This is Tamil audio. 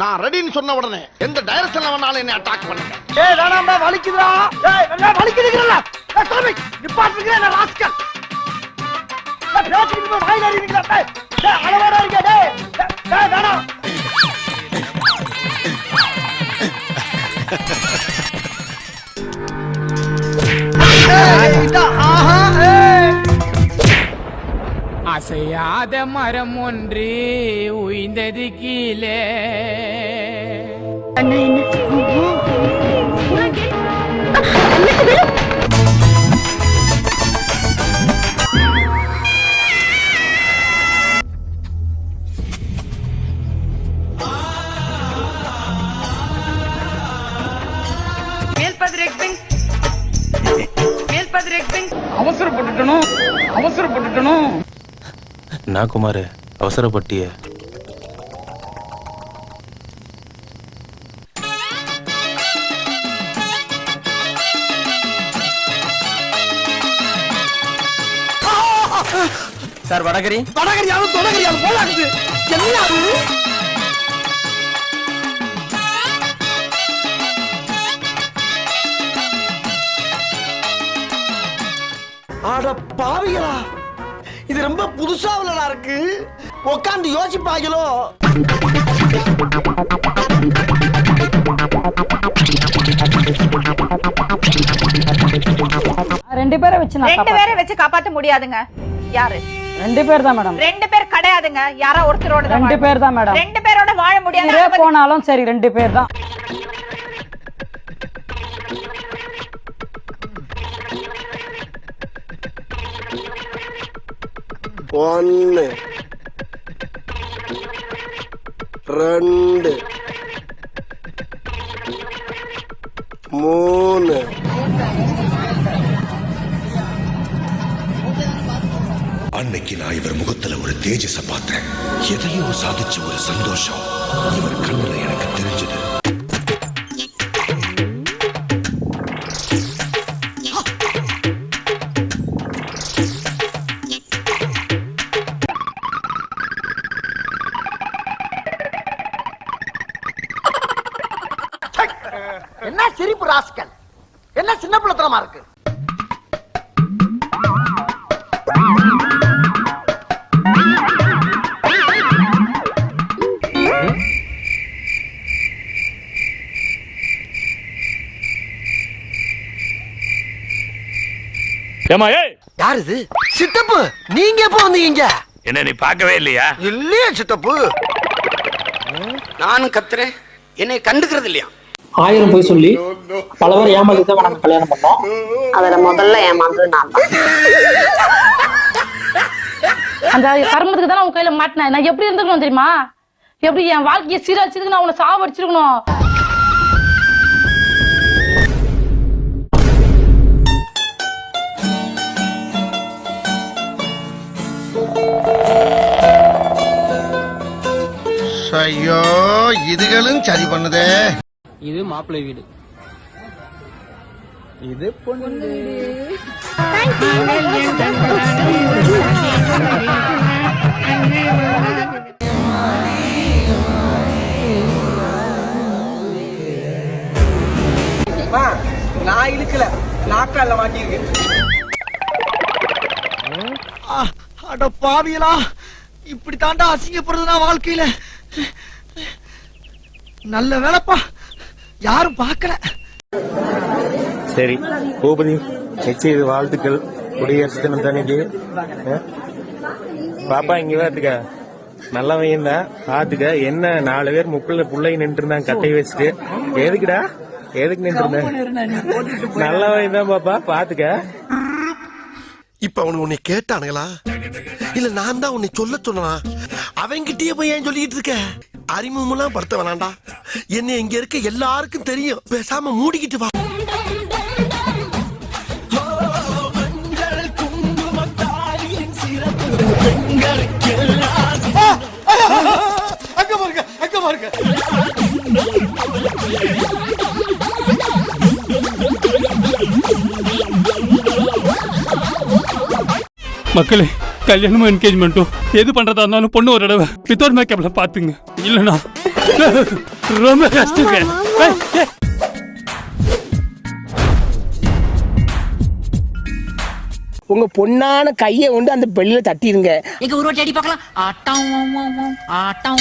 நான் ரெடின்னு சொன்ன உடனே எந்த டைரக்ஷன்ல வேணாலும் என்ன அட்டாக் பண்ணுங்க. ஏய் வேணாம்பா வலிக்குதுடா. ஏய் என்ன வலிக்குதுங்கறல ஏய் சாமி நிப்பாட்டுங்க என்ன ராஸ்கல் நான் பேசிட்டு போய் வாயில அடிக்கிறீங்களா? டேய் டேய் அளவாடா இருக்க டேய். டேய், டேய் வேணாம். அசையாத மரம் ஒன்று உய்ந்தது கீழே. அவசரப்பட்டுட்டனும் அவசரப்பட்டுட்டனும் நான் குமார் அவசரப்பட்டிய சார் வடகரி. வடகரியாலும் தொடகரியாலும் போலாக்குது. என்ன அது? அட பாவிகளா. இது ரொம்ப புதுசா உள்ளதா இருக்கு. உட்காந்து யோசிப்பாங்களோ? ரெண்டு பேரை வச்சு நான் ரெண்டு. பேரை வச்சு காப்பாத்த முடியாதுங்க. யாரு? ரெண்டு பேர் தான் மேடம். ரெண்டு பேர் கிடையாதுங்க. யாரோ ஒருத்தரோட தான் ரெண்டு பேர் தான் மேடம். ரெண்டு பேரோட வாழ முடியாது போனாலும் சரி ரெண்டு பேர் தான். ஒன்று ரெண்டு. மூணு. அன்னைக்கு நான் இவர் முகத்துல ஒரு தேஜஸ பார்த்தேன். எதையோ சாதிச்ச ஒரு சந்தோஷம். இவர் கண்ணுல எனக்கு தெரிஞ்சது. சிரிப்பு ராஸ்கல். என்ன சின்ன பிள்ளைத்தனமா இருக்கு? ஏமா ஏய்! யார் இது? சித்தப்பு நீங்க எப்போ வந்தீங்க? என்ன நீ பார்க்கவே இல்லையா? இல்லையே சித்தப்பு. நானும் கத்துறேன். என்னை கண்டுக்கிறது இல்லையா? ஆயிரம் போய் சொல்லி பல பேர் ஏமாத்தி தான் நாங்க கல்யாணம் பண்ணோம். அதுல முதல்ல ஏமாந்தது நான் அந்த கர்மத்துக்கு தான் உன் கையில மாட்டினேன் நான் எப்படி இருந்துக்கணும் தெரியுமா? எப்படி என் வாழ்க்கையை சீரழிச்சதுக்கு நான் உன்னை சாவடிச்சிருக்கணும்? ஐயோ இதுகளும் சரி பண்ணுதே. இது மாப்பிள்ளை வீடு. இது பொண்ணு நான் இழுக்கல. நாக்கால மாட்டிருக்கு அட பாவியலா இப்படி தாண்டா அசிங்கப்படுறது நான் வாழ்க்கையில. நல்ல வேலைப்பா. யாரும் பார்க்கல. சரி பூபதி நிச்சய வாழ்த்துக்கள். குடியரசு தினம் தனிக்கு பாப்பா இங்க வாத்துக்க நல்லவன் தான் பாத்துக்க. என்ன? நாலு பேர் முக்குள்ள புள்ளை நின்று இருந்தாங்க கட்டை வச்சுட்டு. எதுக்குடா? எதுக்கு நின்று இருந்த நல்லவன் தான் பாப்பா? பாத்துக்க. இப்ப அவனு உன்னை கேட்டானுங்களா? இல்ல நான் தான் உன்னை சொல்ல சொன்னா அவங்கிட்டயே போய் ஏன் சொல்லிட்டு இருக்க? அறிமுகமெல்லாம் படுத்த வேணாண்டா என்ன இங்க இருக்க எல்லாருக்கும் தெரியும். பேசாம மூடிக்கிட்டு வா. அங்க பாருங்க அங்க பாருங்க. மக்களே கல்யாணமும் என்கேஜ்மெண்ட்டும் எது பண்றதா இருந்தாலும் பொண்ணு ஒரு தடவை. வித்தவுட் மேக்கப்ல பாத்துங்க. இல்லனா ரொம்ப கஷ்டங்க. உங்க பொண்ணான கையை கொண்டு அந்த பெல்லில தட்டிருங்க எங்க ஒரு வாட்டி அடி பார்க்கலாம். ஆட்டம் ஆட்டம்